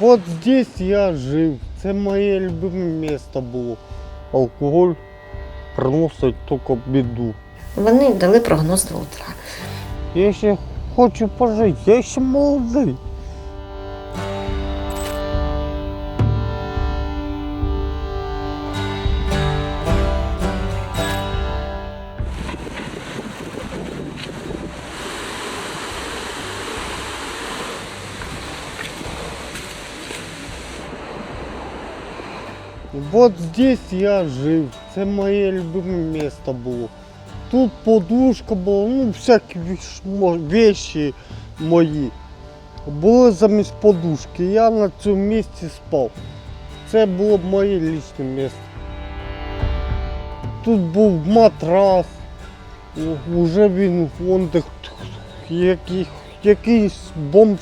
Вот здесь я жив. Це моє любиме місто було. Алкоголь приносить тільки біду. Вони дали прогноз до утра. Я ще хочу пожити, я ще молодий. Вот здесь я жив. Це моє любиме місто було. Тут подушка була, ну всякі вещі мої. Були замість подушки. Я на цьому місці спав. Це було моє лічне місце. Тут був матрас. Уже він вон де який, якийсь бомж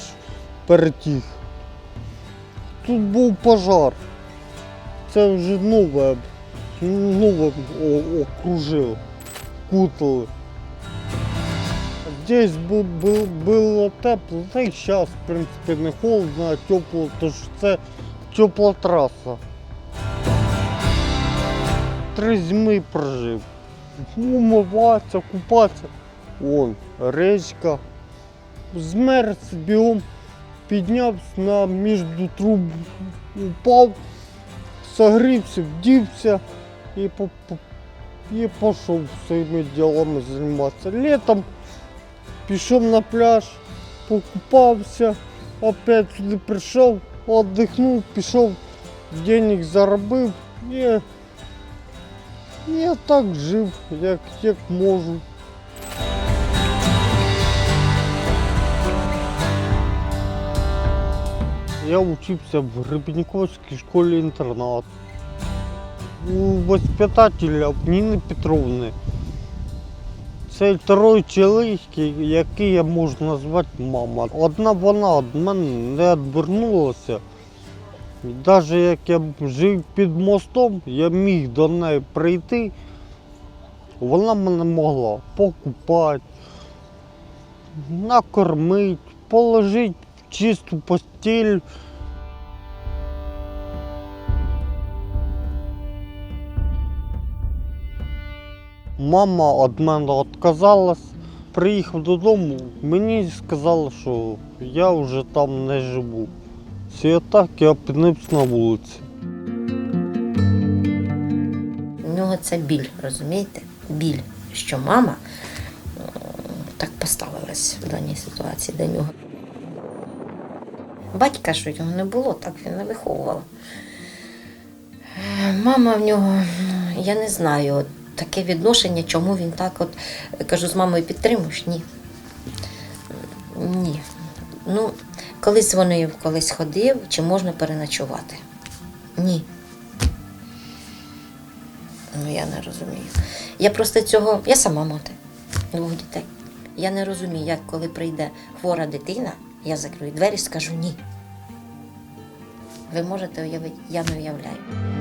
перетіг. Тут був пожар. Це вже нове, нове о- окружило кутали. Здесь бу- бу- було тепло, та й зараз, в принципі, не холодно, а тепло, тож це тепла траса. Три зими прожив. Умиватися, купатися. Вон, речка. Змерз бігом, піднявся на між труб, упав, согрівся, вдівся і по, і пішов своїми ділами займатися. Літом пішов на пляж, покупався, опять сюди прийшов, віддихнув, пішов, денег заробив і я так жив, як, як можу. Я учився в Гребенниковській школі-інтернат у воспитателя Ніни Петровни. Це второй чоловік, який я можу назвати мама. Одна вона від мене не відвернулася. Навіть як я жив під мостом, я міг до неї прийти, вона мене могла покупати, накормити, положити чисту постіль. Мама від мене відказалась. Приїхав додому, мені сказали, що я вже там не живу. Це так я опинився на вулиці. У нього це біль, розумієте? Біль, що мама так поставилась в даній ситуації до нього. Батька, що його не було, так він не виховував. Е, Мама в нього, ну, я не знаю, таке відношення, чому він так от кажу, з мамою підтримуєш? Ні. Ні. Ну, колись дзвонив, колись ходив, чи можна переночувати? Ні. Ну, я не розумію. Я просто цього, я сама мати двох дітей. Я не розумію, як коли прийде хвора дитина, я закрию двері і скажу ні. Ви можете уявити, я не уявляю.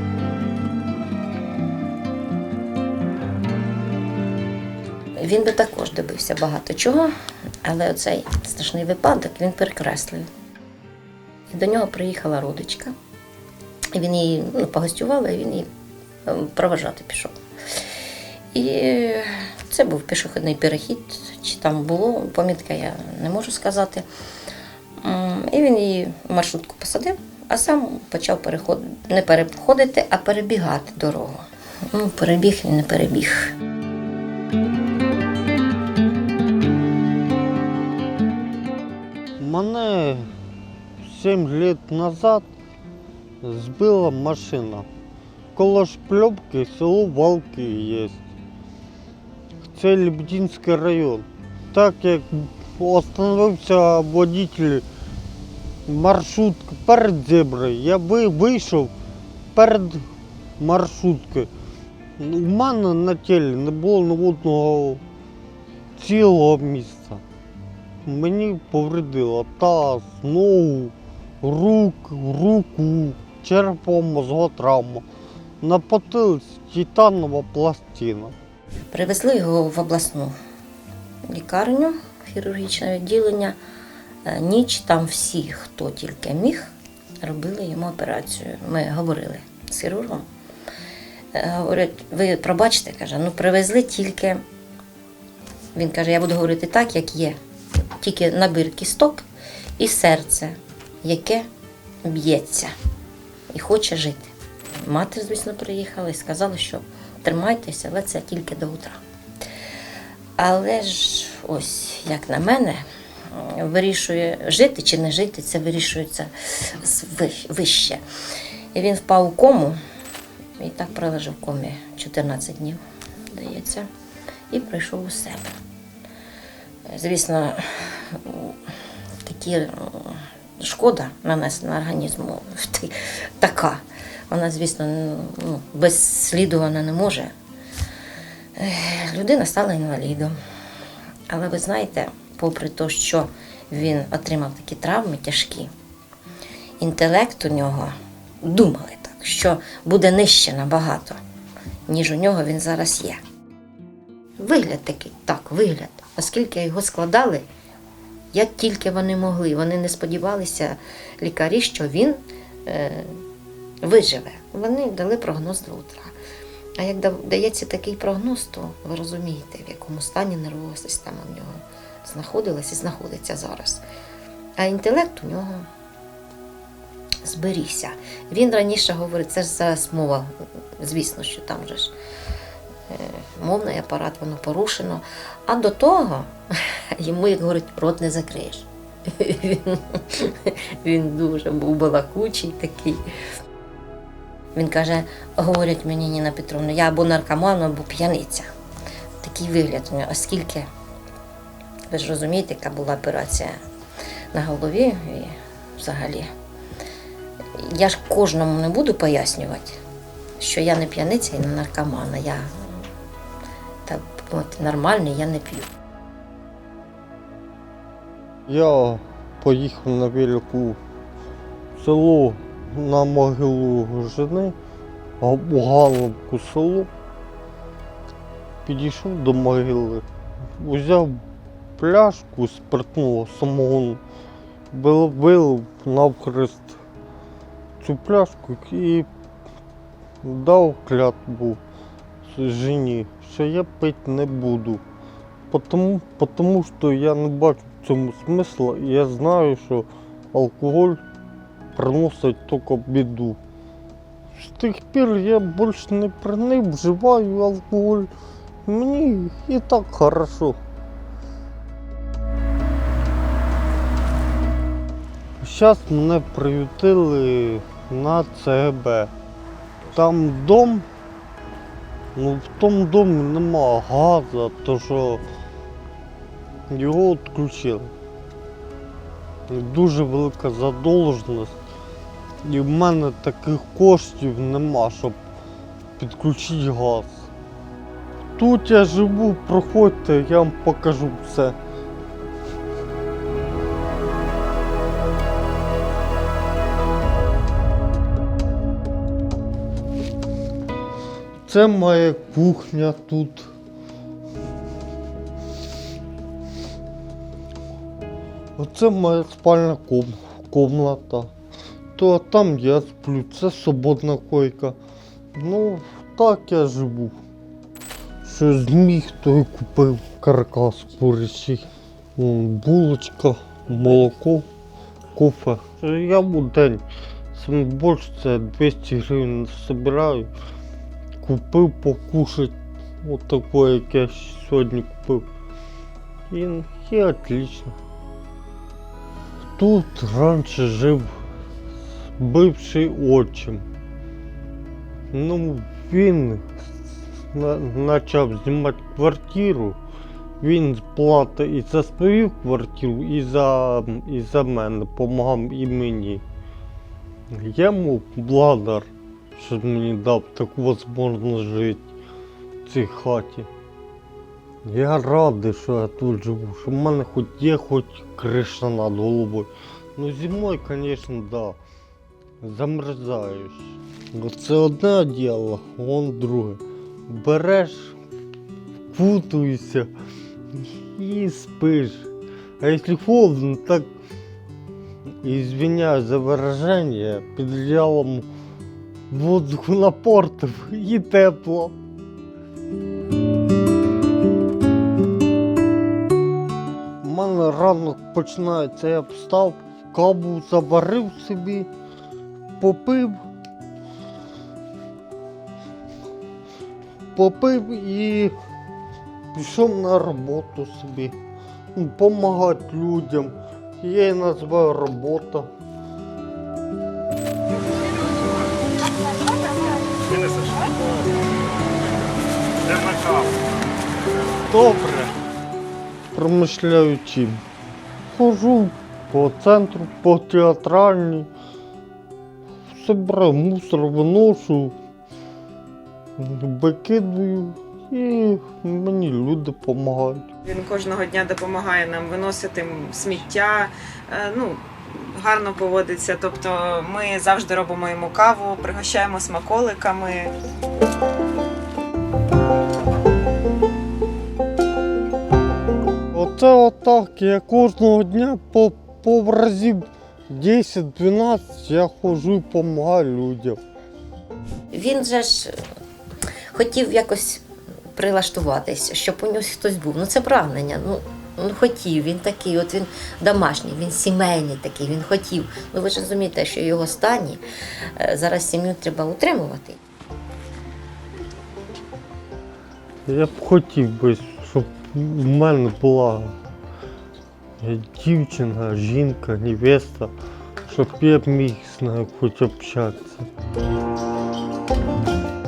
Він би також добився багато чого, але оцей страшний випадок він перекреслив. І до нього приїхала родичка. Він її ну, погостювала, і він її е, проважати пішов. І це був пішохідний перехід, чи там було, помітка я не можу сказати. І він її маршрутку посадив, а сам почав переход... не переходити, а перебігати дорогу. Ну, перебіг він не перебіг. Мене 7 років назад збила машина. Коло Шпльовки село Валки є. Це Лебединський район. Так як остановився водитель маршрутки перед зеброю, я ви- вийшов перед маршруткою. У мене на тілі не було ні цілого місця. Мені повредило таз, ногу, рук, руку, черепно-мозгова травма. На потилиці титанова пластина. Привезли його в обласну лікарню, хірургічне відділення. Е, Ніч там всі, хто тільки міг, робили йому операцію. Ми говорили з хірургом. Е, Говорять, ви пробачте, каже, ну привезли тільки. Він каже, я буду говорити так, як є. Тільки набір кісток і серце, яке б'ється і хоче жити. Мати, звісно, приїхала і сказала, що тримайтеся, але це тільки до утра. Але ж ось, як на мене, вирішує жити чи не жити, це вирішується вище. І він впав у кому і так пролежав в комі 14 днів, здається, і прийшов у себе. Звісно, такі шкода нанесена організму така. Вона, звісно, ну, без сліду вона не може. Людина стала інвалідом. Але ви знаєте, попри те, що він отримав такі травми тяжкі, інтелект у нього думали так, що буде нижче набагато, ніж у нього він зараз є. Вигляд такий, так, вигляд. Оскільки його складали, як тільки вони могли. Вони не сподівалися лікарі, що він е, виживе. Вони дали прогноз до утра. А як да- дається такий прогноз, то ви розумієте, в якому стані нервова система в нього знаходилась і знаходиться зараз. А інтелект у нього зберігся. Він раніше говорив, це ж зараз мова, звісно, що там же ж мовний апарат, воно порушено. А до того йому, як говорить, рот не закриєш. Він, дуже був балакучий такий. Він каже, говорять мені Ніна Петровна, я або наркоман, або п'яниця. Такий вигляд у нього, оскільки, ви ж розумієте, яка була операція на голові і взагалі. Я ж кожному не буду пояснювати, що я не п'яниця і не наркоман, я от, нормальний, я не п'ю. Я поїхав на велику село на могилу жени, а у Галовку село. Підійшов до могили, взяв пляшку спиртного самогону, вил- вилив навхрест цю пляшку і дав клятву жені, що я пити не буду. Потому, потому що я не бачу в цьому смисла, я знаю, що алкоголь приносить тільки біду. З тих пір я більше не при не вживаю алкоголь. Мені і так хорошо. Зараз мене приютили на ЦГБ. Там дом, ну в тому домі нема газу, то що його відключили. Дуже велика задовженість. І в мене таких коштів нема, щоб підключити газ. Тут я живу, проходьте, я вам покажу все. Це моя кухня тут. Оце моя спальна ком- комната. То там я сплю, це свободна койка. Ну, так я живу. Що зміг, то і купив каркас курячий. Булочка, молоко, кофе. Я в день. Більше це 200 гривень збираю. Купив покушать. От таке, як я сьогодні купив. І, і отлично. Тут раніше жив бивший отчим. Ну, він почав знімати квартиру. Він платить і за свою квартиру, і за, і за мене, допомагав і мені. Я йому благодар, що мені дав таку можливість жити в цій хаті. Я радий, що я тут живу, що в мене хоч є хоч криша над головою. Ну зимою, звісно, да. Замерзаєш. Це одне діло, вон друге. Береш, впутуєшся і спиш. А якщо холодно, так извиняюсь за выражение, під одеялом воздуху напортив і тепло. У мене ранок починається, я встав, каву заварив собі, попив. Попив і пішов на роботу собі. Помагати людям. Я її називаю робота. Добре. Промишляю чим. Хожу по центру, по театральній. Собираю мусор, виношу, викидую і мені люди допомагають. Він кожного дня допомагає нам виносити сміття. е, Ну, гарно поводиться. Тобто ми завжди робимо йому каву, пригощаємо смаколиками. Оце отак. Я кожного дня по, по разів 10-12 я ходжу і допомагаю людям. Він же ж хотів якось прилаштуватися, щоб у нього хтось був. Ну це прагнення. Ну, ну хотів, він такий, от він домашній, він сімейний такий, він хотів. Ну ви ж розумієте, що його стані е, зараз сім'ю треба утримувати. Я б хотів би, в мене була дівчина, жінка, невеста, щоб я міг з нею хоч общатися.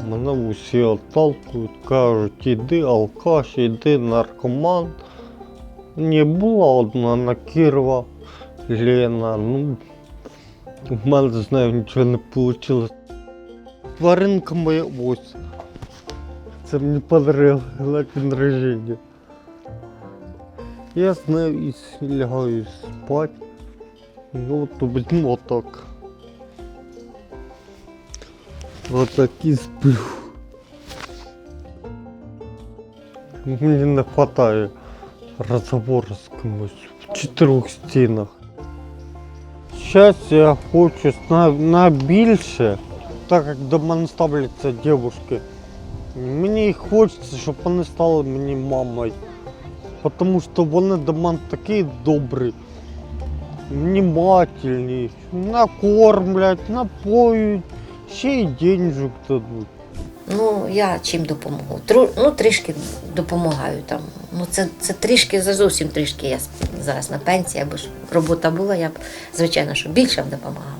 Мене усі отталкують, кажуть, іди алкаш, іди наркоман. Не була одна на Кірова, Лена, ну в мене з нею нічого не вийшло. Тваринка моя ось. Це мені подарили на рождения. Я з нею і с- лягаю спать. І от візьму отак. Отак і сплю. Мені не вистачає розговору з кимось в чотирьох стінах. Зараз я хочу на, на більше, так як до мене ставляться дівчатки. Мені хочеться, щоб вони стали мені мамою. Тому що вони до мене такі добрі, внимательні, накормлять, напоють, ще й денежок дадуть. Ну, я чим допомогу? Тру, ну, трішки допомагаю там. Ну, це, це трішки, зовсім трішки. Я зараз на пенсії, аби ж робота була, я б, звичайно, що більше б допомагала.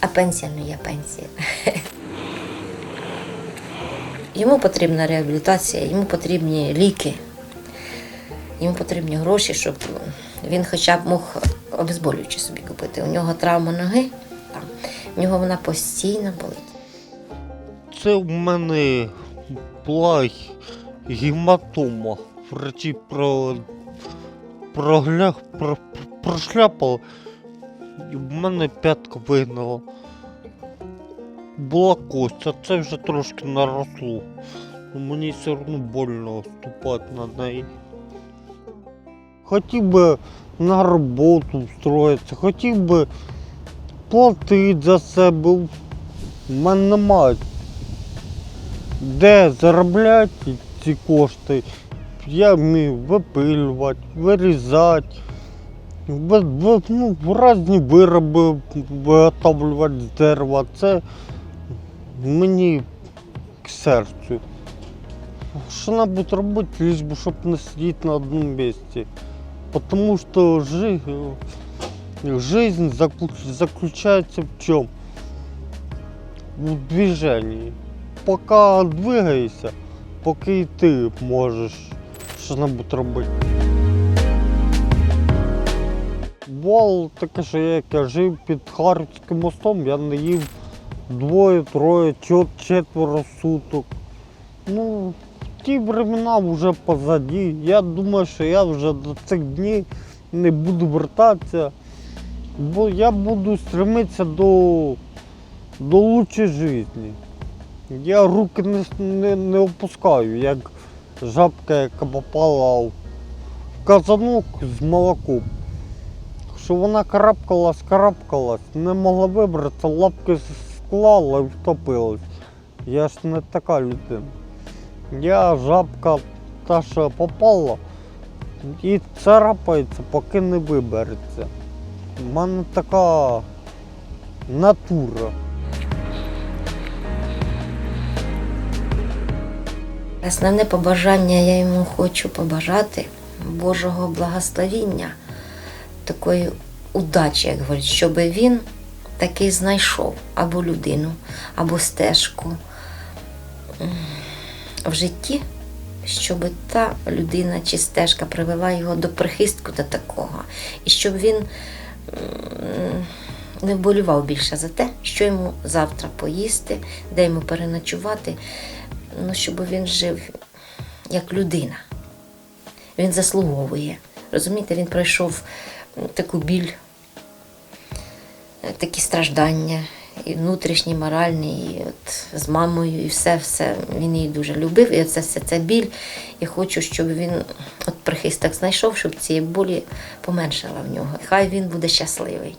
А пенсія не є пенсія. Йому потрібна реабілітація, йому потрібні ліки, йому потрібні гроші, щоб він хоча б мог обезболюючи собі купити. У нього травма ноги, там, у нього вона постійно болить. Це в мене була гематома. Врачі про, прогля, про, прошляпали, і в мене п'ятка вигнала. Була кость, а це вже трошки наросло. Мені все одно больно ступати на неї. Хотів би на роботу встроїтися, хотів би платити за себе. У мене немає де заробляти ці кошти. Я вмію випилювати, вирізати, ви- ви- ну, різні вироби виготовлювати з дерева. Це мені к серцю. Що-небудь робити, лиш би, щоб не сидіти на одному місці. Тому що жи... жизнь заключ- заключається в чому? В движенні поки двигаєшся, поки і ти можеш щось робити. Бувало таке, що як я жив під Харківським мостом, я не їв двоє, троє, четверо суток. Ну, ті времена вже позаді. Я думаю, що я вже до цих днів не буду вертатися, бо я буду стремитися до, до лучшої життя. Я руки не, не, не опускаю, як жабка, яка попала в казанок з молоком. що вона карабкалась, карабкалась, не могла вибратися, лапки склала і втопилась. Я ж не така людина. Я жабка та, що попала, і царапається, поки не вибереться. У мене така натура. Основне побажання я йому хочу побажати Божого благословіння, такої удачі, як говорять, щоб він таки знайшов або людину, або стежку в житті, щоб та людина чи стежка привела його до прихистку до такого, і щоб він не вболівав більше за те, що йому завтра поїсти, де йому переночувати ну, щоб він жив як людина. Він заслуговує. Розумієте, він пройшов таку біль, такі страждання, і внутрішні, моральний, і от з мамою, і все, все. Він її дуже любив, і це все це біль. І хочу, щоб він от прихисток знайшов, щоб цієї болі поменшала в нього. Хай він буде щасливий.